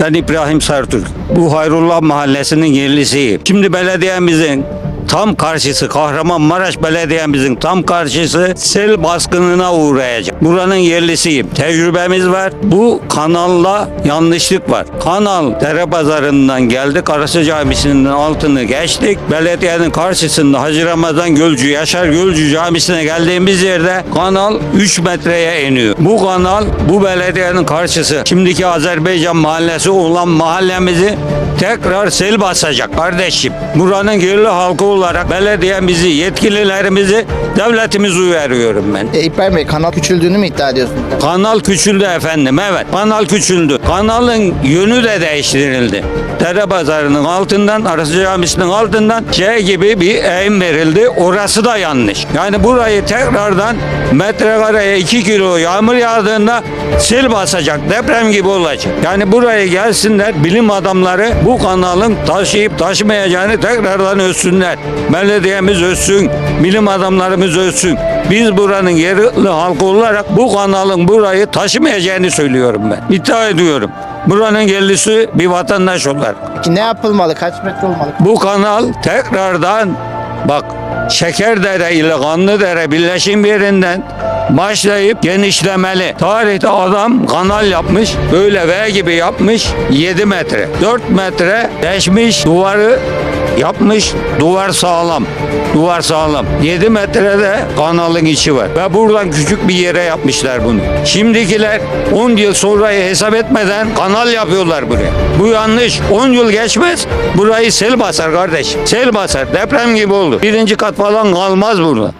Ben İbrahim Sertürk. Bu Hayrullah Mahallesi'nin yerlisiyim. Şimdi belediyemizin tam karşısı Kahramanmaraş Belediye'mizin tam karşısı sel baskınına uğrayacak. Buranın yerlisiyim. Tecrübemiz var. Bu kanalla yanlışlık var. Kanal dere pazarından geldi. Karası Camisi'nin altını geçtik. Belediyenin karşısında Hacı Ramazan Gölcü, Yaşar Gölcü Camisi'ne geldiğimiz yerde kanal 3 metreye iniyor. Bu kanal bu belediyenin karşısı. Şimdiki Azerbaycan mahallesi olan mahallemizi tekrar sel basacak kardeşim. Buranın yerli halkı olarak belediyemizi, yetkililerimizi, devletimizi uyarıyorum ben. E, İbrahim Bey kanal küçüldüğünü mü iddia ediyorsunuz? Kanal küçüldü efendim evet. Kanal küçüldü. Kanalın yönü de değiştirildi. Dere pazarının altından, Arası Camisi'nin altından şey gibi bir eğim verildi. Orası da yanlış. Yani burayı tekrardan metrekareye 2 kilo yağmur yağdığında sil basacak. Deprem gibi olacak. Yani buraya gelsinler bilim adamları bu kanalın taşıyıp taşımayacağını tekrardan ölçsünler. Belediyemiz ölçsün. Bilim adamlarımız ölçsün. Biz buranın yerli halkı olarak bu kanalın burayı taşımayacağını söylüyorum ben. İddia ediyorum. Buranın yerlisi bir vatandaş olarak. Peki ne yapılmalı? Kaç metre olmalı? Bu kanal tekrardan bak Şekerdere ile Kanlıdere birleşim yerinden başlayıp genişlemeli. Tarihte adam kanal yapmış. Böyle V gibi yapmış 7 metre. 4 metre deşmiş duvarı yapmış. Duvar sağlam. Duvar sağlam. 7 metrede kanalın içi var. Ve buradan küçük bir yere yapmışlar bunu. Şimdikiler 10 yıl sonrayı hesap etmeden kanal yapıyorlar buraya. Bu yanlış. 10 yıl geçmez. Burayı sel basar kardeş. Sel basar. Deprem gibi olur. Birinci kat falan kalmaz burada.